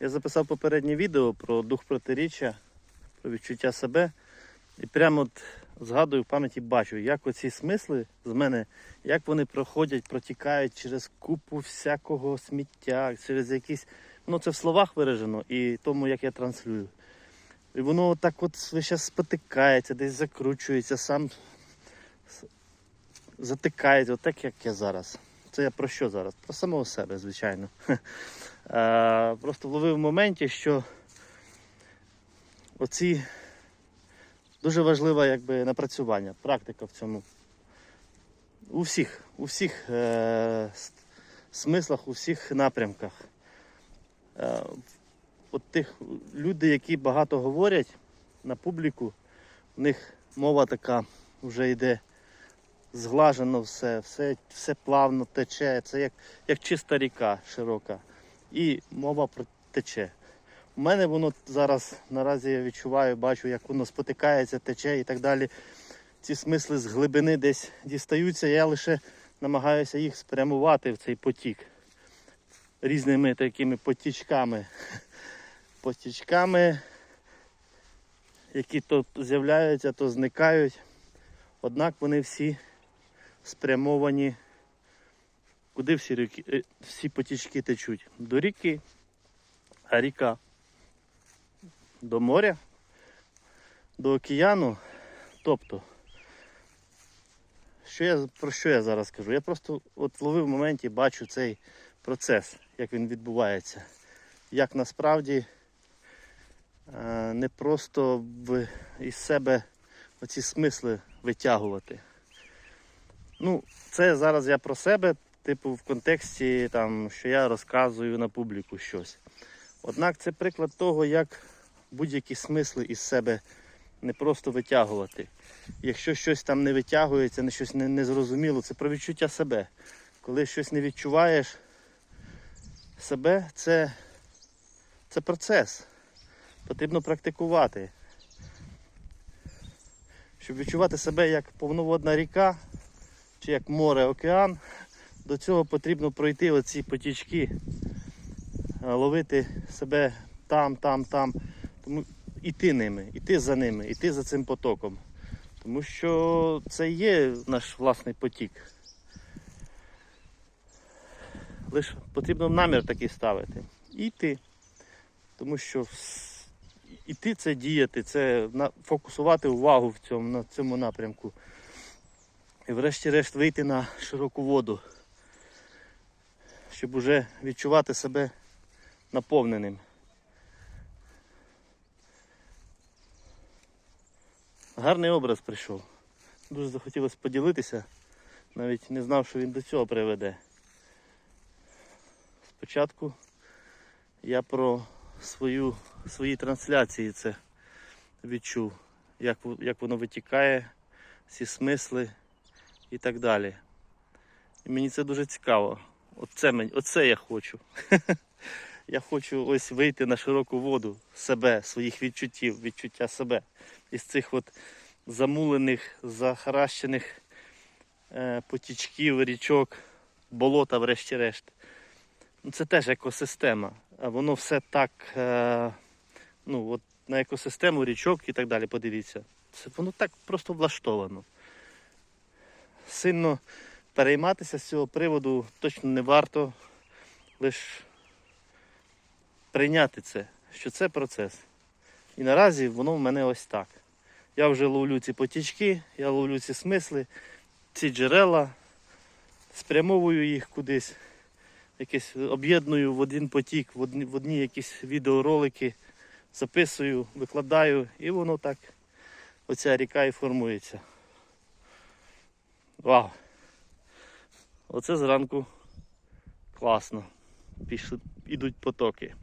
Я записав попереднє відео про дух протиріччя, про відчуття себе. І прямо от згадую в пам'яті бачу, як оці смисли з мене, як вони проходять, протікають через купу всякого сміття, через якісь. Ну це в словах виражено і тому, як я транслюю. І воно так от весь спотикається, десь закручується, сам затикається, отак як я зараз. Це я про що зараз? Про самого себе, звичайно. Е, Просто вловив в моменті, що оці дуже важливе якби, напрацювання, практика в цьому. У всіх, у всіх е, смислах, у всіх напрямках. Е, от тих люди, які багато говорять на публіку, у них мова така вже йде зглажено все, все, все плавно тече. Це як, як чиста ріка широка. І мова про тече. У мене воно зараз наразі я відчуваю, бачу, як воно спотикається, тече і так далі. Ці смисли з глибини десь дістаються. Я лише намагаюся їх спрямувати в цей потік різними такими потічками. Потічками, які то з'являються, то зникають. Однак вони всі спрямовані. Куди всі ріки, е, всі потічки течуть? До ріки, а ріка до моря, до океану. Тобто, що я, про що я зараз кажу? Я просто от ловив в моменті, бачу цей процес, як він відбувається. Як насправді е, не просто в, із себе оці смисли витягувати. Ну, це зараз я про себе, типу, в контексті, там, що я розказую на публіку щось. Однак це приклад того, як будь-які смисли із себе не просто витягувати. Якщо щось там не витягується, не щось не, не зрозуміло, це про відчуття себе. Коли щось не відчуваєш себе, це, це процес. Потрібно практикувати. Щоб відчувати себе як повноводна ріка чи як море, океан, до цього потрібно пройти оці потічки, ловити себе там, там, там. Тому іти ними, іти за ними, іти за цим потоком. Тому що це є наш власний потік. Лише потрібно намір такий ставити. І йти. Тому що іти це діяти, це фокусувати увагу в цьому, на цьому напрямку. І врешті-решт вийти на широку воду, щоб уже відчувати себе наповненим. Гарний образ прийшов. Дуже захотілося поділитися. Навіть не знав, що він до цього приведе. Спочатку я про свою, свої трансляції це відчув, як, як воно витікає, всі смисли і так далі. І мені це дуже цікаво. Оце, мені, оце я хочу. Я хочу ось вийти на широку воду себе, своїх відчуттів, відчуття себе. Із цих от замулених, захаращених е, потічків, річок, болота, врешті-решт. Ну, Це теж екосистема. А воно все так, е, ну, от на екосистему річок і так далі, подивіться. Це воно так просто влаштовано. Сильно перейматися з цього приводу точно не варто. Лише прийняти це, що це процес. І наразі воно в мене ось так. Я вже ловлю ці потічки, я ловлю ці смисли, ці джерела, спрямовую їх кудись, якесь об'єдную в один потік, в одні, в одні якісь відеоролики, записую, викладаю, і воно так, оця ріка і формується. Вау! Оце зранку класно. Пішли, ідуть потоки.